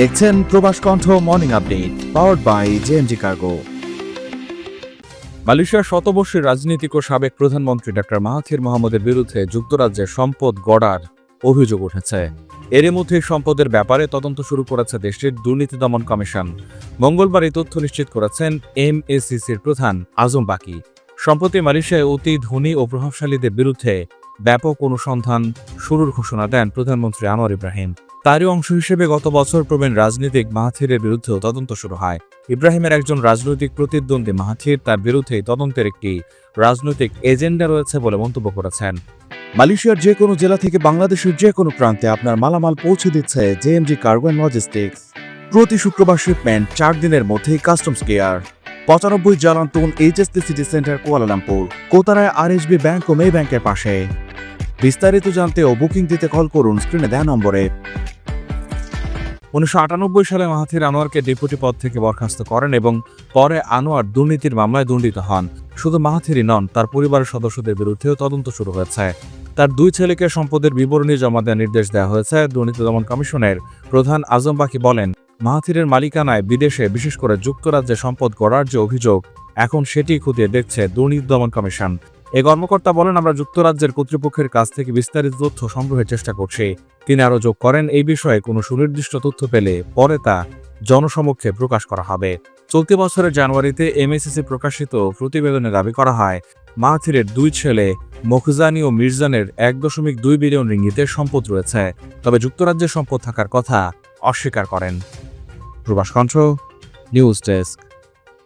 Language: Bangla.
দেখছেন Probash Kontho morning update powered by JMG cargo মালয়েশিয়ার শতবর্ষীয় রাজনীতিক ও সাবেক প্রধানমন্ত্রী ডক্টর মাহাথির মোহাম্মদের বিরুদ্ধে যুক্তরাজ্যে সম্পদ গড়ার অভিযোগ উঠেছে। এরই মধ্যে সম্পদের ব্যাপারে তদন্ত শুরু করেছে দেশটির দুর্নীতি দমন কমিশন। মঙ্গলবার এই তথ্য নিশ্চিত করেছেন এম এমএসিসির প্রধান আজম বাকি। সম্প্রতি মালয়েশিয়ায় অতি ধনী ও প্রভাবশালীদের বিরুদ্ধে ব্যাপক অনুসন্ধান শুরুর ঘোষণা দেন প্রধানমন্ত্রী আনোয়ার ইব্রাহিম। তারই অংশ হিসেবে গত বছর প্রবীণ রাজনীতিক মাহাথিরের বিরুদ্ধেও তদন্ত শুরু হয়। ইব্রাহিমের একজন রাজনৈতিক প্রতিদ্বন্দ্বী মাহাথির তার বিরুদ্ধে তদন্তের একটি রাজনৈতিক এজেন্ডা রয়েছে বলে মন্তব্য করেছেন। মালয়েশিয়ার যে কোনো জেলা থেকে বাংলাদেশের যে কোনো প্রান্তে আপনার মালামাল পৌঁছে দিচ্ছে জেএমজি কার্গো অ্যান্ড লজিস্টিক্স। প্রতি শুক্রবার শিপমেন্ট চার দিনের মধ্যেই কাস্টমস কেয়ার। পঁচানব্বই Jalan Tun HST city centre, Kuala Lumpur. কোতারায় আর আরএসবি ব্যাংক ও মে ব্যাংকের পাশে। বিস্তারিত জানতে ও বুকিং দিতে কল করুন স্ক্রিনে দেয়া নম্বরে। উনিশশো আটানব্বই সালে মাহাথির আনোয়ারকে ডেপুটি পদ থেকে বরখাস্ত করেন এবং পরে আনোয়ার দুর্নীতির মামলায় দণ্ডিত হন। শুধু মাহাথিরই নন, তার পরিবারের সদস্যদের বিরুদ্ধেও তদন্ত শুরু হয়েছে। তার দুই ছেলেকে সম্পদের বিবরণী জমা দেওয়ার নির্দেশ দেওয়া হয়েছে দুর্নীতি দমন কমিশনের। প্রধান আজম বাকি বলেন, মাহাথিরের মালিকানায় বিদেশে বিশেষ করে যুক্তরাজ্যে সম্পদ গড়ার যে অভিযোগ, এখন সেটি খতিয়ে দেখছে দুর্নীতি দমন কমিশন। এই কর্মকর্তা বলেন, আমরা যুক্তরাজ্যের কর্তৃপক্ষের কাছ থেকে বিস্তারিত তথ্য সংগ্রহের চেষ্টা করছি। তিনি আরও যোগ করেন, এই বিষয়ে কোনো সুনির্দিষ্ট তথ্য পেলে পরে তা জনসমক্ষে প্রকাশ করা হবে। চলতি বছরের জানুয়ারিতে এমএসিসি প্রকাশিত প্রতিবেদনে দাবি করা হয়, মাহাথিরের দুই ছেলে মখজানি ও মির্জানের এক দশমিক দুই বিলিয়ন রিঙ্গিতের সম্পদ রয়েছে, তবে যুক্তরাজ্যের সম্পদ থাকার কথা অস্বীকার করেন। প্রবাস কণ্ঠ, নিউজ ডেস্ক।